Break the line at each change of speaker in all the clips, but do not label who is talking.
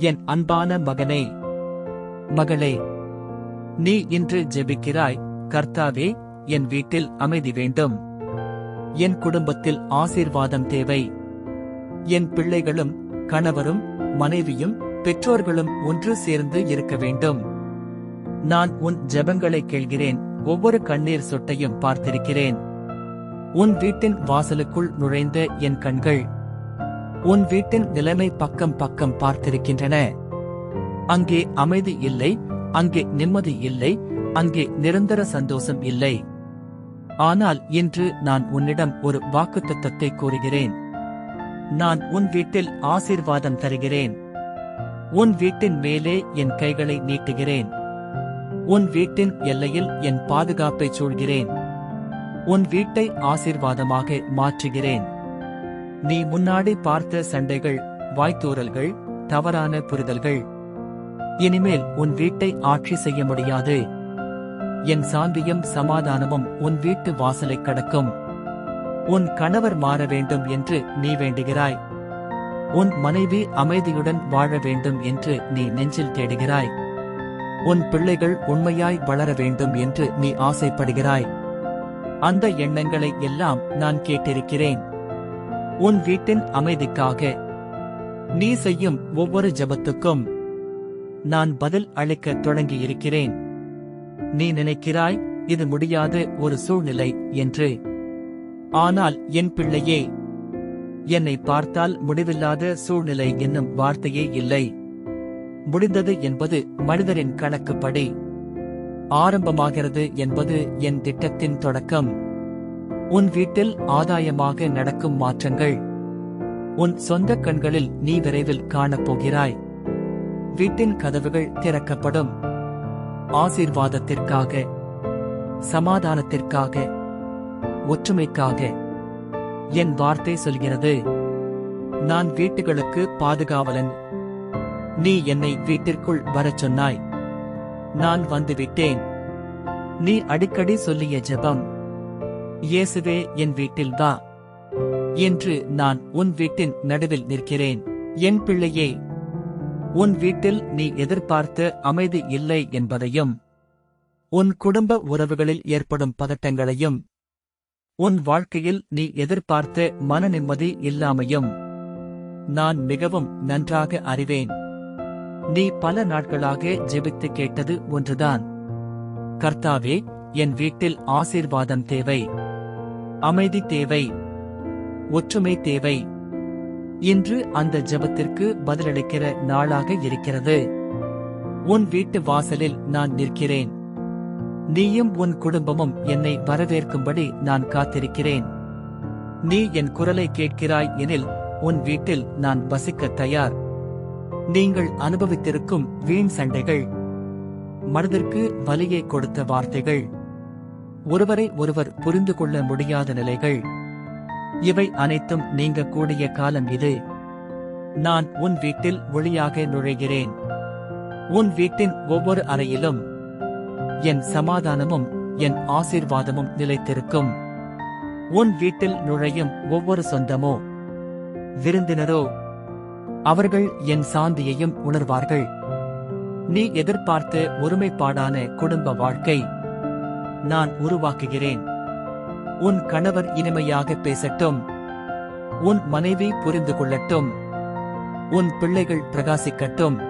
என் அன்பான மகனே. மகளே நீ இன்று ஜெபிக்கிறாய் கர்த்தாவே என் வீட்டில் அமைதி வேண்டும். என் குடும்பத்தில் ஆசீர்வாதம் தேவை. என் பிள்ளைகளும் கணவரும் மனைவியும் பெற்றோர்களும் ஒன்று சேர்ந்து இருக்க வேண்டும். நான் உன் ஜெபங்களை கேள்கிறேன் ஒவ்வொரு கண்ணீர் சொட்டையும் பார்த்திருக்கிறேன். உன் வீட்டின் வாசலுக்குள் நுழைந்த என் கண்கள் உன் வீட்டின் நிலைமை பக்கம் பக்கம் பார்த்திருக்கின்றன. அங்கே அமைதி இல்லை அங்கே நிம்மதி இல்லை அங்கே நிரந்தர சந்தோஷம் இல்லை. ஆனால் இன்று நான் உன்னிடம் ஒரு வாக்குத்தத்தத்தை கூறுகிறேன். நான் உன் வீட்டில் ஆசீர்வாதம் தருகிறேன். உன் வீட்டின் மேலே என் கைகளை நீட்டுகிறேன். உன் வீட்டின் எல்லையில் என் பாதுகாப்பை சூழ்கிறேன். உன் வீட்டை ஆசீர்வாதமாக மாற்றுகிறேன். நீ முன்னாடி பார்த்த சண்டைகள் வாய்த்தூரல்கள் தவறான புரிதல்கள். இனிமேல் உன் வீட்டை ஆட்சி செய்ய முடியாது. என் சாந்தியும் சமாதானமும் உன் வீட்டு வாசலை கடக்கும். உன் கணவர் மாற வேண்டும் என்று நீ வேண்டுகிறாய். உன் மனைவி அமைதியுடன் வாழ வேண்டும் என்று நீ நெஞ்சில் தேடுகிறாய். உன் பிள்ளைகள் உண்மையாய் வளர வேண்டும் என்று நீ ஆசைப்படுகிறாய். அந்த எண்ணங்களை எல்லாம் நான் கேட்டிருக்கிறேன். உன் வீட்டின் அமைதிக்காக. நீ செய்யும் ஒவ்வொரு ஜெபத்துக்கும் நான் பதில் அளிக்க தொடங்கியிருக்கிறேன். நீ நினைக்கிறாய் இது முடியாத ஒரு சூழ்நிலை என்று. ஆனால் என் பிள்ளையே என்னை பார்த்தால் முடிவில்லாத சூழ்நிலை என்னும் வார்த்தையே இல்லை. முடிந்தது என்பது மனிதரின் கணக்குப்படி. ஆரம்பமாகிறது என்பது என் திட்டத்தின் தொடக்கம். உன் வீட்டில் ஆதாயமாக நடக்கும் மாற்றங்கள். உன் சொந்த கண்களில் நீ விரைவில் காணப்போகிறாய். வீட்டின் கதவுகள் திறக்கப்படும். ஆசீர்வாதத்திற்காக சமாதானத்திற்காக ஒற்றுமைக்காக என் வார்த்தை சொல்கிறது. நான் வீட்டுகளுக்கு பாதுகாவலன். நீ என்னை வீட்டிற்குள் வரச் சொன்னாய். நான் வந்துவிட்டேன். நீ அடிக்கடி சொல்லிய ஜெபம். இயேசுவே என் வீட்டில் வா. என்று நான் உன் வீட்டின் நடுவில் நிற்கிறேன். என் பிள்ளையே உன் வீட்டில் நீ எதிர்பார்த்த அமைதி இல்லை என்பதையும் உன் குடும்ப உறவுகளில் ஏற்படும் பதட்டங்களையும் உன் வாழ்க்கையில் நீ எதிர்பார்த்த மன நிம்மதி இல்லாமையும் நான் மிகவும் நன்றாக அறிவேன். நீ பல நாட்களாக ஜெபித்து கேட்டது ஒன்றுதான். கர்த்தாவே என் வீட்டில் ஆசீர்வாதம் தேவை. அமைதி தேவை ஒற்றுமை தேவை. இன்று அந்த ஜெபத்திற்கு பதிலளிக்கிற நாளாக இருக்கிறது. உன் வீட்டு வாசலில் நான் நிற்கிறேன். நீயும் உன் குடும்பமும் என்னை வரவேற்கும்படி நான் காத்திருக்கிறேன். நீ என் குரலை கேட்கிறாய் எனில் உன் வீட்டில் நான் வசிக்க தயார். நீங்கள் அனுபவித்திருக்கும் வீண் சண்டைகள் மனதிற்கு வலியை கொடுத்த வார்த்தைகள். ஒருவரை ஒருவர் புரிந்து கொள்ள முடியாத நிலைகள். இவை அனைத்தும் நீங்க கூடிய காலம் இது. நான் உன் வீட்டில் ஒளியாக நுழைகிறேன். உன் வீட்டின் ஒவ்வொரு அறையிலும் என் சமாதானமும் என் ஆசீர்வாதமும் நிலைத்திருக்கும். உன் வீட்டில் நுழையும் ஒவ்வொரு சொந்தமோ விருந்தினரோ அவர்கள் என் சாந்தியையும் உணர்வார்கள். நீ எதிர்பார்த்த ஒருமைப்பாடான குடும்ப வாழ்க்கை. நான் உருவாக்குகிறேன். உன் கணவர் இனிமையாக பேசட்டும். உன் மனைவி புரிந்து கொள்ளட்டும். உன் பிள்ளைகள் பிரகாசிக்கட்டும்.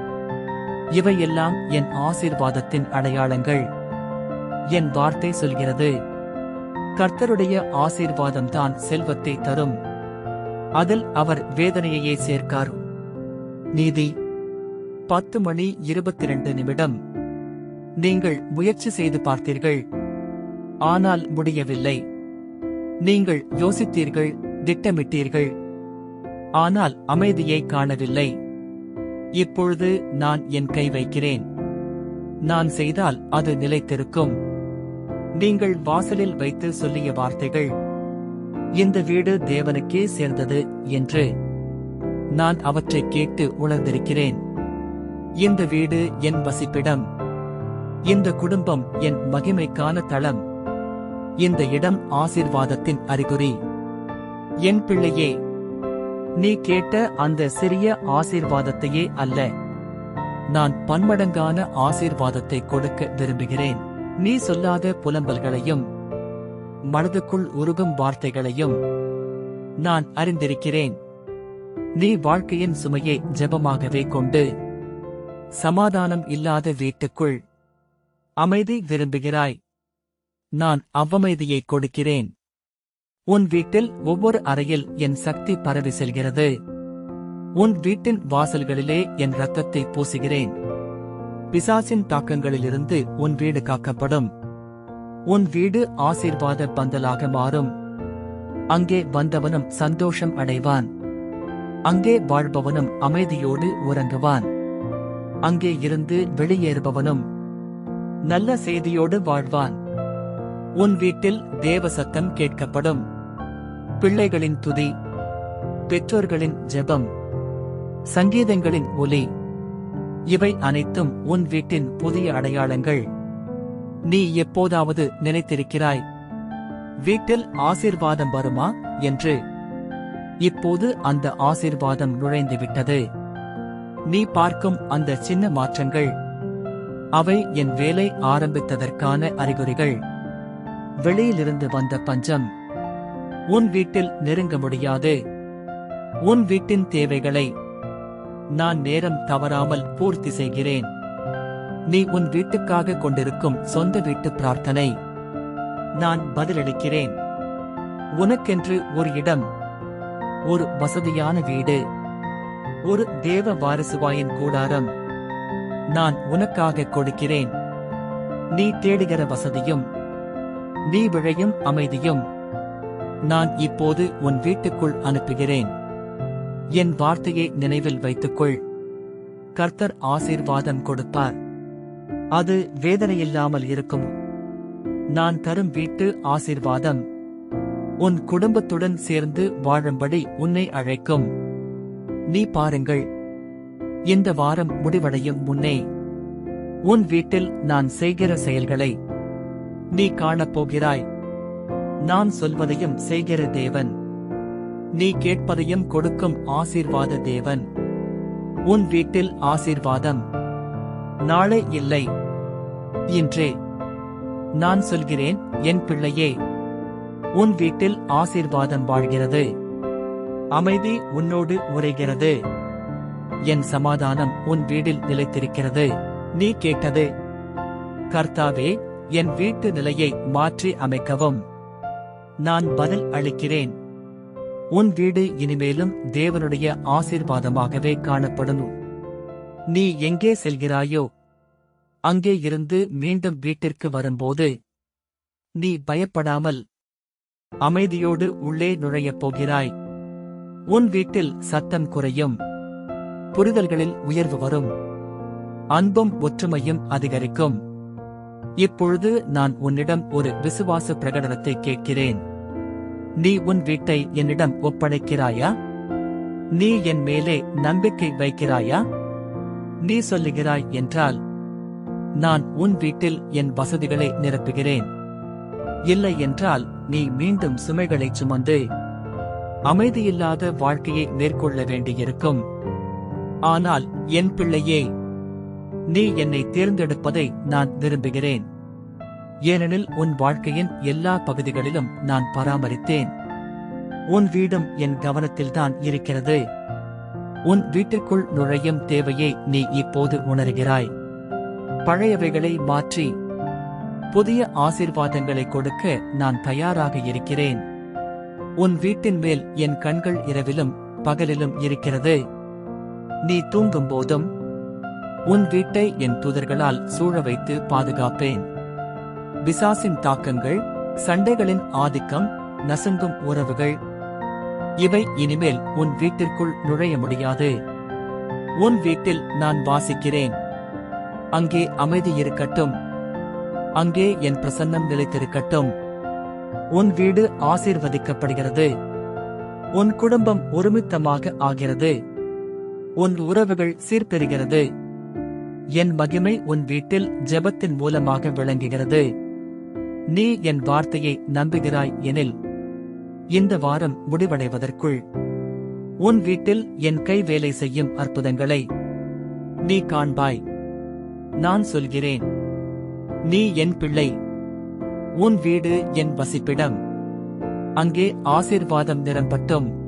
இவையெல்லாம் என் ஆசீர்வாதத்தின் அடையாளங்கள். என் வார்த்தை சொல்கிறது. கர்த்தருடைய ஆசீர்வாதம் தான் செல்வத்தை தரும். அதில் அவர் வேதனையையே சேர்க்கார். நீதி. பத்து மணி இருபத்தி ரெண்டு நிமிடம். நீங்கள் முயற்சி செய்து பார்த்தீர்கள். ஆனால் முடியவில்லை. நீங்கள் யோசித்தீர்கள் திட்டமிட்டீர்கள். ஆனால் அமைதியை காணவில்லை. இப்பொழுது நான் என் கை வைக்கிறேன். நான் செய்தால் அது நிலைத்திருக்கும். நீங்கள் வாசலில் வைத்து சொல்லிய வார்த்தைகள் இந்த வீடு தேவனுக்கே சேர்ந்தது என்று. நான் அவற்றை கேட்டு உணர்ந்திருக்கிறேன். இந்த வீடு என் வசிப்பிடம். இந்த குடும்பம் என் மகிமைக்கான தளம். இந்த இடம் ஆசிர்வாதத்தின் அறிகுறி. என் பிள்ளையே நீ கேட்ட அந்த சிறிய ஆசிர்வாதத்தையே அல்ல. நான் பன்மடங்கான ஆசிர்வாதத்தை கொடுக்க விரும்புகிறேன். நீ சொல்லாத புலம்பல்களையும் மனதுக்குள் உருகும் வார்த்தைகளையும் நான் அறிந்திருக்கிறேன். நீ வாழ்க்கையின் சுமையை ஜெபமாகவே கொண்டு சமாதானம் இல்லாத வீட்டுக்குள் அமைதி விரும்புகிறாய். நான் அவ்வமைதியை கொடுக்கிறேன். உன் வீட்டில் ஒவ்வொரு அறையில் என் சக்தி பரவி செல்கிறது. உன் வீட்டின் வாசல்களிலே என் ரத்தத்தை பூசுகிறேன். பிசாசின் தாக்கங்களிலிருந்து உன் வீடு காக்கப்படும். உன் வீடு ஆசீர்வாத பந்தலாக மாறும். அங்கே வந்தவனும் சந்தோஷம் அடைவான். அங்கே வாழ்பவனும் அமைதியோடு உறங்குவான். அங்கே இருந்து வெளியேறுபவனும் நல்ல செய்தியோடு வாழ்வான். உன் வீட்டில் தேவ சத்தம் கேட்கப்படும். பிள்ளைகளின் துதி பெற்றோர்களின் ஜெபம் சங்கீதங்களின் ஒலி இவை அனைத்தும் உன் வீட்டின் புதிய அடையாளங்கள். நீ எப்போதாவது நினைத்திருக்கிறாய் வீட்டில் ஆசீர்வாதம் வருமா? என்று. இப்போது அந்த ஆசீர்வாதம் நுழைந்துவிட்டது. நீ பார்க்கும் அந்த சின்ன மாற்றங்கள் அவை என் வேலை ஆரம்பித்ததற்கான அறிகுறிகள். வெளியிலிருந்து வந்த பஞ்சம். உன் வீட்டில் நெருங்க முடியாது. உன் வீட்டின் தேவைகளை நான் நேரம் தவறாமல் பூர்த்தி செய்கிறேன். நீ உன் வீட்டுக்காக கொண்டிருக்கும் சொந்த வீட்டு பிரார்த்தனை நான் பதிலளிக்கிறேன். உனக்கென்று ஒரு இடம் ஒரு வசதியான வீடு ஒரு தேவ வாரிசுவாயின் கூடாரம் நான் உனக்காக கொடுக்கிறேன். நீ தேடுகிற வசதியும் நீ விழையும் அமைதியும். நான் இப்போது உன் வீட்டுக்குள் அனுப்புகிறேன். என் வார்த்தையை நினைவில் வைத்துக்கொள். கர்த்தர் ஆசீர்வாதம் கொடுப்பார். அது வேதனையில்லாமல் இருக்கும். நான் தரும் வீட்டு ஆசீர்வாதம். உன் குடும்பத்துடன் சேர்ந்து வாழும்படி உன்னை அழைக்கும். நீ பாருங்கள். இந்த வாரம் முடிவடையும் முன்னே. உன் வீட்டில் நான் செய்கிற செயல்களை நீ காணப்போகிறாய். நான் சொல்வதையும் செய்கிற தேவன். நீ கேட்பதையும் கொடுக்கும் ஆசீர்வாத தேவன். உன் வீட்டில் ஆசீர்வாதம். நாளை இல்லை. இன்றே. நான் சொல்கிறேன் என் பிள்ளையே. உன் வீட்டில் ஆசீர்வாதம் வாழ்கிறது. அமைதி உன்னோடு உரைகிறது என் சமாதானம் உன் வீடில் நிலைத்திருக்கிறது. நீ கேட்டது. கர்த்தாவே என் வீட்டு நிலையை மாற்றி அமைக்கவும். நான் பதில் அளிக்கிறேன். உன் வீடு இனிமேலும் தேவனுடைய ஆசீர்வாதமாகவே காணப்படும். நீ எங்கே செல்கிறாயோ அங்கே இருந்து மீண்டும் வீட்டிற்கு வரும்போது நீ பயப்படாமல் அமைதியோடு உள்ளே நுழையப் போகிறாய். உன் வீட்டில் சத்தம் குறையும். புரிதல்களில் உயர்வு வரும். அன்பும் ஒற்றுமையும் அதிகரிக்கும். இப்பொழுது நான் உன்னிடம் ஒரு விசுவாச பிரகடனத்தை கேட்கிறேன். நீ உன் வீட்டை என்னிடம் ஒப்படைக்கிறாயா? நீ என் மேலே நம்பிக்கை வைக்கிறாயா? நீ சொல்லுகிறாய் என்றால் நான் உன் வீட்டில் என் வசதிகளை நிரப்புகிறேன். இல்லை என்றால் நீ மீண்டும் சுமைகளை சுமந்து அமைதியில்லாத வாழ்க்கையை மேற்கொள்ள வேண்டியிருக்கும். ஆனால் என் பிள்ளையே நீ என்னை தேர்ந்தெடுப்பதை நான் விரும்புகிறேன். ஏனெனில் உன் வாழ்க்கையின் எல்லா பகுதிகளிலும் நான் பராமரித்தேன். உன் வீடும் என் கவனத்தில்தான் இருக்கிறது. உன் வீட்டிற்குள் நுழையும் தேவையை நீ இப்போது உணர்கிறாய். பழையவைகளை மாற்றி புதிய ஆசீர்வாதங்களை கொடுக்க நான் தயாராக இருக்கிறேன். உன் வீட்டின் மேல் என் கண்கள் இரவிலும் பகலிலும் இருக்கிறது. நீ தூங்கும் போதும் உன் வீட்டை என் தூதர்களால் சூழ வைத்து பாதுகாப்பேன். பிசாசின் தாக்கங்கள் சண்டைகளின் ஆதிக்கம் நசுங்கும் உறவுகள். இவை இனிமேல் உன் வீட்டிற்குள் நுழைய முடியாது. உன் வீட்டில் நான் வாசிக்கிறேன். அங்கே அமைதி இருக்கட்டும். அங்கே என் பிரசன்னம் நிலைத்திருக்கட்டும். உன் வீடு ஆசீர்வதிக்கப்படுகிறது. உன் குடும்பம் ஒருமித்தமாக ஆகிறது. உன் உறவுகள் சீர்பெறுகிறது. என் மகிமை உன் வீட்டில் ஜெபத்தின் மூலமாக விளங்குகிறது. நீ என் வார்த்தையை நம்புகிறாய் எனில் இந்த வாரம் முடிவடைவதற்குள் உன் வீட்டில் என் கை வேலை செய்யும் அற்புதங்களை நீ காண்பாய். நான் சொல்கிறேன் நீ என் பிள்ளை உன் வீடு என் வசிப்பிடம் அங்கே ஆசீர்வாதம் நிரம்பட்டும்.